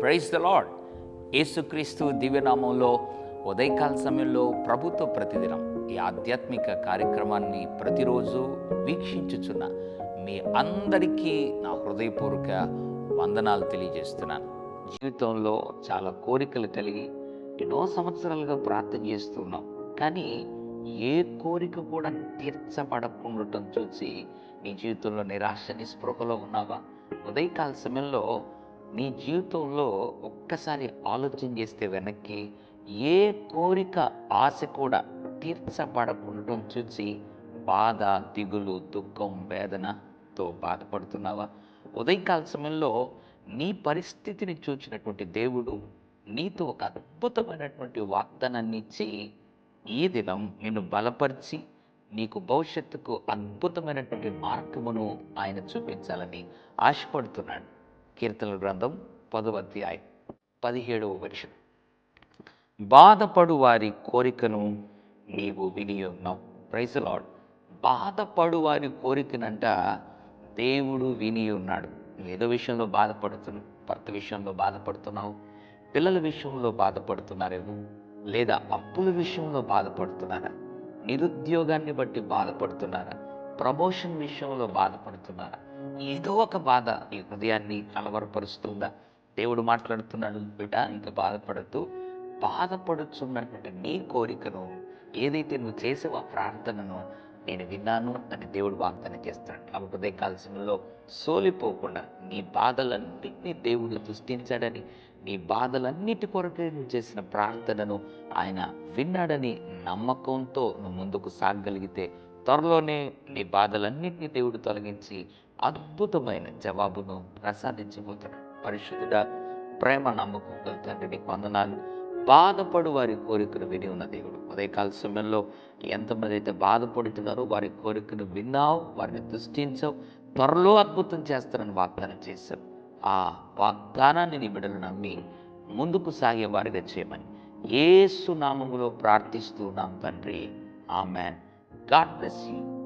Praise the lord యేసుక్రీస్తు దివ్యనామంలో ఉదయకాల సమయంలో ప్రభుత్వ ప్రతిదినం ఈ ఆధ్యాత్మిక కార్యక్రమాన్ని ప్రతిరోజు వీక్షించుచున్న మీ అందరికీ నా హృదయపూర్వక వందనాలు తెలియజేస్తున్నాను. జీవితంలో చాలా కోరికలు కలిగి ఎన్నో సంవత్సరాలుగా ప్రార్థన చేస్తున్నాం కానీ ఏ కోరిక కూడా తీర్చబడకుండటం చూసి నీ జీవితంలో నిరాశ నిస్పృహలో ఉన్నావా? ఉదయకాల సమయంలో నీ జీవితంలో ఒక్కసారి ఆలోచన చేస్తే వెనక్కి ఏ కోరిక ఆశ కూడా తీర్చబడకుండటం చూసి బాధ దిగులు దుఃఖం వేదనతో బాధపడుతున్నావా? ఉదయకాల సమయంలో నీ పరిస్థితిని చూచినటువంటి దేవుడు నీతో ఒక అద్భుతమైనటువంటి వాగ్దానాన్ని ఇచ్చి ఈ దినం నిన్ను బలపరిచి నీకు భవిష్యత్తుకు అద్భుతమైనటువంటి మార్గమును ఆయన చూపించాలని ఆశపడుతున్నాడు. కీర్తన గ్రంథం పదవ అధ్యాయం పదిహేడవ వర్షం బాధపడు వారి కోరికను నీవు విని ఉన్నావు. ప్రైజ్ లాడ్ బాధపడు వారి కోరికనంట దేవుడు విని ఉన్నాడు. ఏదో విషయంలో బాధపడుతున్నావు భర్త విషయంలో బాధపడుతున్నావు. పిల్లల విషయంలో బాధపడుతున్నారేమో లేదా అప్పుల విషయంలో బాధపడుతున్నారా? నిరుద్యోగాన్ని బట్టి బాధపడుతున్నారా? ప్రమోషన్ విషయంలో బాధపడుతున్నారా? ఏదో ఒక బాధ ఈ హృదయాన్ని అలవరపరుస్తుందా? దేవుడు మాట్లాడుతున్నాడు బిడ్డ ఇంకా బాధపడుతూ బాధపడుచున్నటువంటి నీ కోరికను ఏదైతే నువ్వు చేసావో ఆ ప్రార్థనను నేను విన్నాను అని దేవుడు వాగ్దానం చేస్తాడు. కాబట్టి ఉదయకాల సమయంలో సోలిపోకుండా నీ బాధలన్నింటినీ దేవుడు సృష్టించాడని నీ బాధలన్నిటి కొరకు నువ్వు చేసిన ప్రార్థనను ఆయన విన్నాడని నమ్మకంతో నువ్వు ముందుకు సాగగలిగితే త్వరలోనే నీ బాధలన్నింటినీ దేవుడు తొలగించి అద్భుతమైన జవాబును ప్రసాదించబోతాడు. పరిశుద్ధుడ ప్రేమ నమ్మకం గల తండ్రి వందనాలు. బాధపడు వారి కోరికను విని ఉన్న దేవుడు. ఉదయకాల సమయంలో ఎంతమంది అయితే బాధపడుతున్నారో వారి కోరికను విన్నావు వారిని దృష్టించావు త్వరలో అద్భుతం చేస్తారని వాగ్దానం చేశావు. ఆ వాగ్దానాన్ని నీ బిడ్డలు నమ్మి ముందుకు సాగే వారిగా చేయమని ఏసు నామములో ప్రార్థిస్తూ ఉన్నాం తండ్రి. ఆమెన్. God bless you.